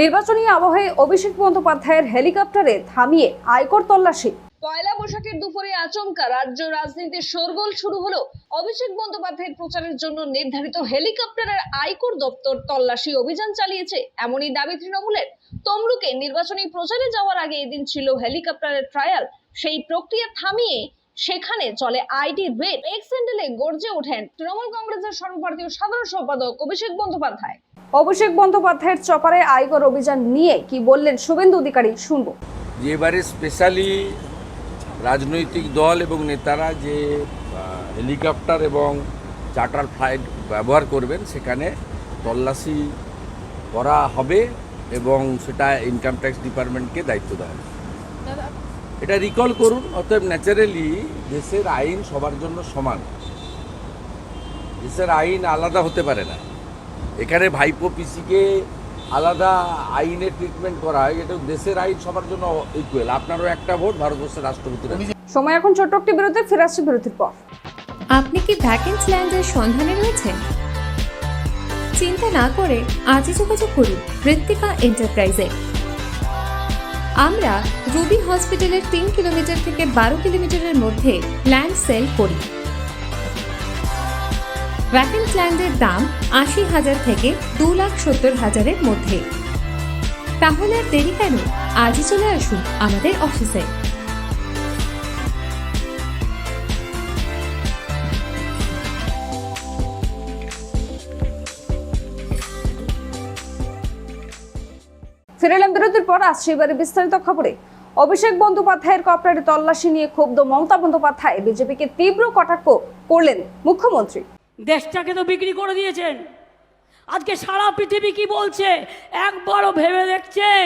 নির্বাচনী আবহে অভিষেক বন্দ্যোপাধ্যায়ের হেলিকপ্টারে থামিয়ে আয়কর তল্লাশি। পয়লা বৈশাখের দুপুরে আচমকা রাজ্য রাজনীতির শোরগোল শুরু হলো অভিষেক বন্দ্যোপাধ্যায়ের প্রচারের জন্য নির্ধারিত হেলিকপ্টারের আয়কর দপ্তর তল্লাশি অভিযান চালিয়েছে। এমনই দাবি তৃণমূলের। তমলুকে নির্বাচনী প্রচারে যাওয়ার আগে এদিন ছিল হেলিকপ্টারের ট্রায়াল সেই প্রক্রিয়া থামিয়ে সেখানে চলে আইটি রেড এক্স স্যান্ডেলে গর্জে ওঠেন তৃণমূল কংগ্রেসের সর্বভারতীয় সাধারণ সম্পাদক অভিষেক বন্দ্যোপাধ্যায়। অভিষেক বন্দ্যোপাধ্যায়ের চপারে আয়কর অভিযান নিয়ে কি বললেন শুভেন্দু অধিকারী শুনব। যে এবারে স্পেশালি রাজনৈতিক দল এবং নেতারা যে হেলিকপ্টার এবং চার্টার ফ্লাইট ব্যবহার করবেন সেখানে তল্লাশি করা হবে এবং সেটা ইনকাম ট্যাক্স ডিপার্টমেন্টকে দায়িত্ব দেওয়া হবে। এটা রিকল করুন অতএব ন্যাচারালি দেশের আইন সবার জন্য সমান। দেশের আইন আলাদা হতে পারে না। এখানে ভাইপো পিসিকে আলাদা আইনের ট্রিটমেন্ট করা হয় এটা দেশের আইন সবার জন্য ইকুয়াল আপনারও একটা ভোট ভারতবর্ষের রাষ্ট্রপতির সময় এখন ছোট্ট একটি বিরতি ফিরে আসছে বিরতির পর। আপনি কি ভ্যাকেন্সি ল্যান্ডের সন্ধানে রয়েছেন? চিন্তা না করে আজই যোগাযোগ করুন ঋত্বিকা এন্টারপ্রাইজে আমরা রুবি হসপিটালের তিন কিলোমিটার থেকে বারো কিলোমিটারের মধ্যে ল্যান্ড সেল করি। ভ্যাকেন্স ল্যান্ডের দাম আশি হাজার থেকে দু লাখ সত্তর হাজারের মধ্যে। তাহলে আর দেরি কেন? আজই চলে আসুন আমাদের অফিসে ফিরে এলাম বিরতির পর আসছে এবারে বিস্তারিত খবরে। অভিষেক বন্দ্যোপাধ্যায়ের কপটারে তল্লাশি নিয়ে ক্ষুব্ধ মমতা বন্দ্যোপাধ্যায় বিজেপিকে তীব্র কটাক্ষ করলেন মুখ্যমন্ত্রী। দেশটাকে তো বিক্রি করে দিয়েছেন। আজকে সারা পৃথিবী কি বলছে? একবারও ভেবে দেখছেন?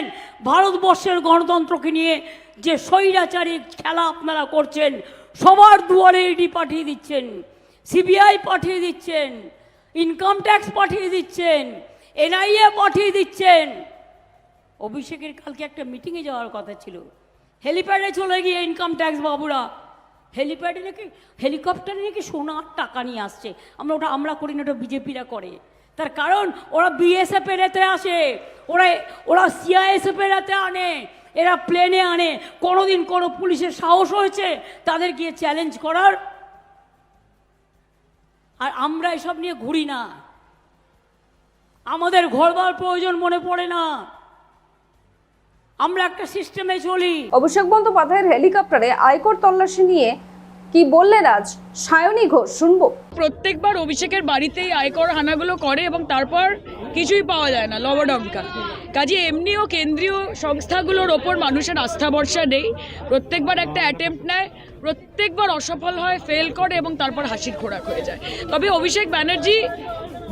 ভারতবর্ষের গণতন্ত্রকে নিয়ে যে স্বৈরাচারী খেলা আপনারা করছেন, সবার দুয়ারে ইডি পাঠিয়ে দিচ্ছেন সিবিআই পাঠিয়ে দিচ্ছেন ইনকাম ট্যাক্স পাঠিয়ে দিচ্ছেন এনআইএ পাঠিয়ে দিচ্ছেন অভিষেকের কালকে একটা মিটিংয়ে যাওয়ার কথা ছিল। হেলিপ্যাডে চলে গিয়ে ইনকাম ট্যাক্স বাবুরা। হেলিপ্যাডে নাকি, হেলিকপ্টারে নাকি সোনার টাকা নিয়ে আসছে। আমরা ওটা, আমরা করি না, ওটা বিজেপিরা করে। তার কারণ, ওরা বিএসএফ এর এতে আসে। ওরা ওরা সিআইএসএফ এর এতে আনে। এরা প্লেনে আনে। কোনোদিন কোনো পুলিশের সাহস হয়েছে তাদের গিয়ে চ্যালেঞ্জ করার। আর আমরা এসব নিয়ে ঘুরি না। আমাদের ঘরবার প্রয়োজন মনে পড়ে না। আমরা একটা সিস্টেমে চলি। অভিষেক বন্দ্যোপাধ্যায়ের হেলিকপ্টারে আয়কর তল্লাশি নিয়ে কি বললেন আজ? সায়নী ঘোষ শুনব। প্রত্যেকবার অভিষেকের বাড়িতেই আয়কর হানাগুলো করে এবং তারপর কিছুই পাওয়া যায় না লবডঙ্কা। কাজে এমনিও কেন্দ্রীয় সংস্থাগুলোর ওপর মানুষের আস্থা ভরসা নেই। প্রত্যেকবার একটা অ্যাটেম্প্ট নেয় প্রত্যেকবার অসফল হয় ফেল করে এবং তারপর হাসির খোরাক হয়ে যায়। তবে অভিষেক ব্যানার্জি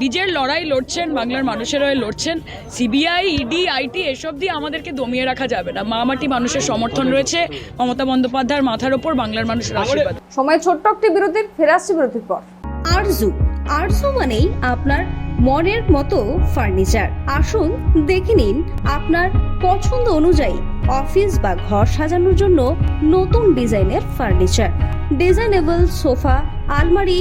নিজের লড়াই লড়ছেন বাংলার মানুষের হয়ে লড়ছেন। সিবিআই ইডি আইটি এসব দিয়ে আমাদেরকে দমিয়ে রাখা যাবে না। মা মাটি মানুষের সমর্থন রয়েছে। মমতা বন্দ্যোপাধ্যায়ের মাথার ওপর বাংলার মানুষের আশীর্বাদ। সময় ছোট্ট একটি বিরতির ফিরে আসছে বিরতির পর। আরজু আরজু মানেই আপনার মনের মতো ফার্নিচার। আসুন দেখে নিন আপনার পছন্দ অনুযায়ী অফিস বা ঘর সাজানোর জন্য নতুন ডিজাইনের ফার্নিচার। ডিজাইনেবল সোফা আলমারি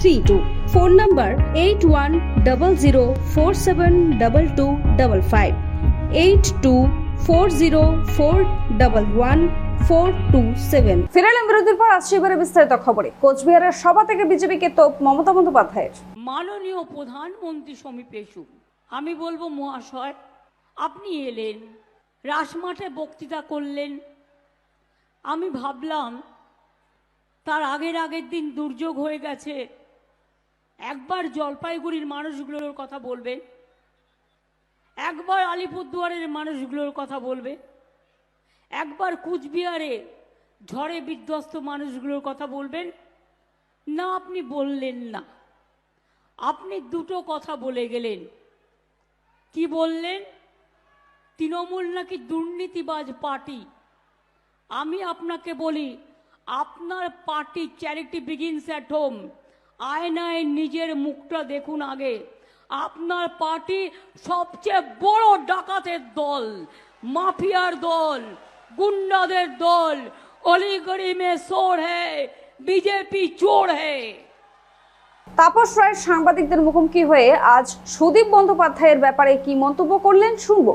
three two phone number eight one double zero four seven double two double five eight two four zero four double one four two seven ফিরে এলাম বিরতির পর আসছে এবারে বিস্তারিত খবরে। কোচবিহারের সভা থেকে বিজেপিকে তোপ মমতা বন্দ্যোপাধ্যায়ের। মাননীয় প্রধানমন্ত্রী সমীপে এসুন আমি বলব মহাশয় আপনি এলেন রাসমাঠে বক্তৃতা করলেন। আমি ভাবলাম তার আগের আগের দিন দুর্যোগ হয়ে গেছে একবার জলপাইগুড়ির মানুষগুলোর কথা বলবেন একবার আলিপুরদুয়ারের মানুষগুলোর কথা বলবে, একবার কুচবিহারে ঝড়ে বিধ্বস্ত মানুষগুলোর কথা বলবেন না, আপনি বললেন না। আপনি দুটো কথা বলে গেলেন। কি বললেন? তৃণমূল নাকি দুর্নীতিবাজ পার্টি? আমি আপনাকে বলি, আপনার party charity begins at home. আয়নায় নিজের মুখটা দেখুন আগে। আপনার পার্টি সবচেয়ে বড় ডাকাতের দল মাফিয়ার দল গুন্ডাদের দল অলিগড়ি মে সোর হ্যায় বিজেপি চোর হ্যায় তাপস রায় সাংবাদিকদের মুখোমুখি হয়ে আজ সুদীপ বন্দ্যোপাধ্যায়ের ব্যাপারে কি মন্তব্য করলেন শুনব।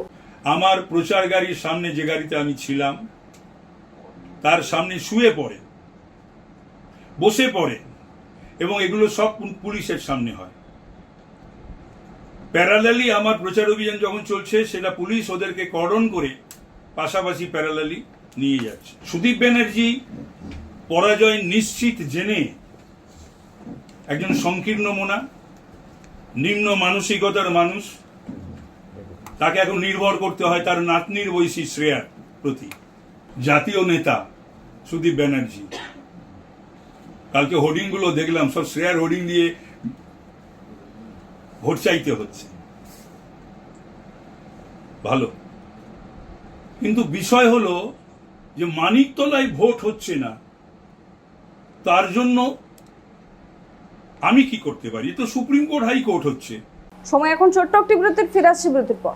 আমার প্রচার গাড়ির সামনে যে গাড়িতে আমি ছিলাম তার সামনে শুয়ে পড়ে বসে পড়ে এবং এগুলো সব পুলিশের সামনে হয়। প্যারালালি আমার প্রচার অভিযান যখন চলছে, সেটা পুলিশ ওদেরকে কর্ডন করে পাশাপাশি প্যারালালি নিয়ে যাচ্ছে। সুদীপ ব্যানার্জি পরাজয় নিশ্চিত জেনে একজন সংকীর্ণ মোনা, নিম্ন মানসিকতার মানুষ, তাকে এখন নির্ভর করতে হয় তার নাতনির বয়সী শ্রেয়ার প্রতি। জাতীয় নেতা সুদীপ ব্যানার্জি। কালকে হোর্ডিংগুলো দেখলাম, সব শ্রেয়ার হোর্ডিং দিয়ে ভোট চাইতে হচ্ছে। ভালো। কিন্তু বিষয় হলো যে মানিকতলায় ভোট হচ্ছে না, তার জন্য আমি কি করতে পারি? তো সুপ্রিম কোর্ট হাইকোর্ট হচ্ছে। সময় এখন ছোট্ট, একটি বিরতির, ফিরে আসছি বিরতির পর।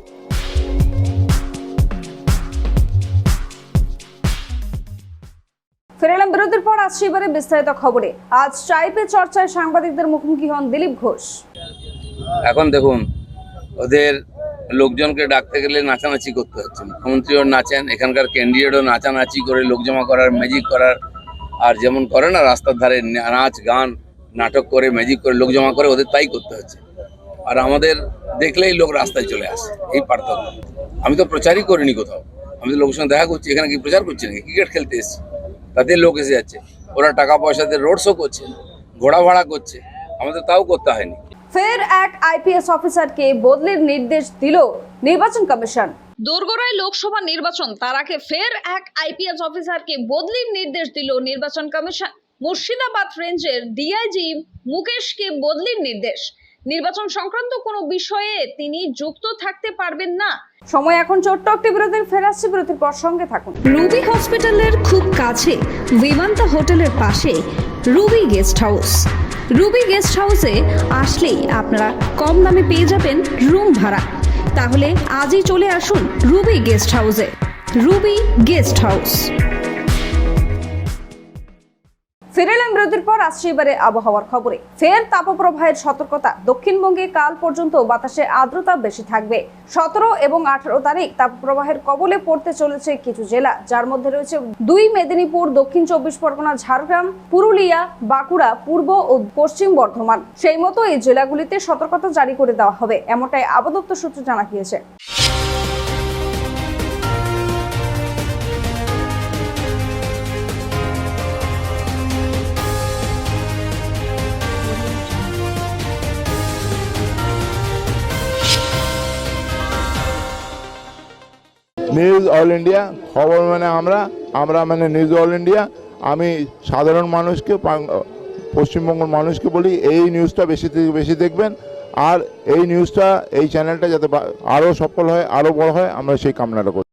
বিরতির পর আসছি এবারে বিস্তারিত খবরে। আজ চাইপে চর্চায় সাংবাদিকদের মুখোমুখি হন দিলীপ ঘোষ। এখন দেখুন, ওদের লোকজনকে ডাকতে গেলে নাচানাচি করতে হচ্ছে। মুখ্যমন্ত্রীও নাচেন, এখানকার ক্যান্ডিডেটও নাচানাচি করে লোক জমা করার ম্যাজিক করার। আর যেমন করে না রাস্তার ধারে নাচ, গান, নাটক করে ম্যাজিক করে লোক জমা করে, ওদের তাই করতে হচ্ছে। আর আমাদের দেখলেই লোক রাস্তায় চলে আসে, এই পার্থক্য। আমি তো প্রচারই করিনি কোথাও। আমি তো লোকের সঙ্গে দেখা করছি, এখানে কি প্রচার করছি নাকি? ক্রিকেট খেলতে এসেছি। তাদের লোক এসে যাচ্ছে। ওরা টাকা পয়সাতে রোড শো করছে ঘোড়া ভাড়া করছে। আমাদের তাও করতে হয়নি। ফের এক আইপিএস অফিসারকে বদলির নির্দেশ দিল নির্বাচন কমিশন। দোরগোড়ায় লোকসভা নির্বাচন তার আগে ফের এক আইপিএস অফিসারকে বদলির নির্দেশ দিল নির্বাচন কমিশন। মুর্শিদাবাদ রেঞ্জের ডিআইজি মুকেশকে বদলির নির্দেশ। নির্বাচন সংক্রান্ত কোনো বিষয়ে তিনি যুক্ত থাকতে পারবেন না। সময় এখন ছোট্ট একটি বিরতির, ফের আসছে বিরতির পর সঙ্গে থাকুন। রুবি হসপিটালের খুব কাছে, বিমান্তা হোটেলের পাশে, Ruby guest house. Ruby guest হাউসে আসলেই আপনারা কম দামে পেয়ে যাবেন রুম ভাড়া। তাহলে আজই চলে আসুন রুবি গেস্ট হাউসে। Ruby guest house. ফিরে এলাম বিরতির পর আসছে এবারে আবহাওয়ার খবরে। ফের তাপপ্রবাহের সতর্কতা। দক্ষিণবঙ্গে কাল পর্যন্ত বাতাসে আর্দ্রতা বেশি থাকবে। সতেরো এবং আঠারো তারিখ তাপপ্রবাহের কবলে পড়তে চলেছে কিছু জেলা, যার মধ্যে রয়েছে দুই মেদিনীপুর, দক্ষিণ চব্বিশ পরগনা, ঝাড়গ্রাম, পুরুলিয়া, বাঁকুড়া, পূর্ব ও পশ্চিম বর্ধমান। সেই মতো এই জেলাগুলিতে সতর্কতা জারি করে দেওয়া হবে, এমনটাই আবদপ্তর সূত্রে জানা গিয়েছে। নিউজ অল ইন্ডিয়া খবর মানে আমরা আমরা মানে নিউজ অল ইন্ডিয়া আমি সাধারণ মানুষকে পশ্চিমবঙ্গের মানুষকে বলি, এই নিউজটা বেশি বেশি দেখবেন, আর এই নিউজটা এই চ্যানেলটা যাতে আরও সফল হয় আরও বড় হয়, আমরা সেই কামনাটা করি।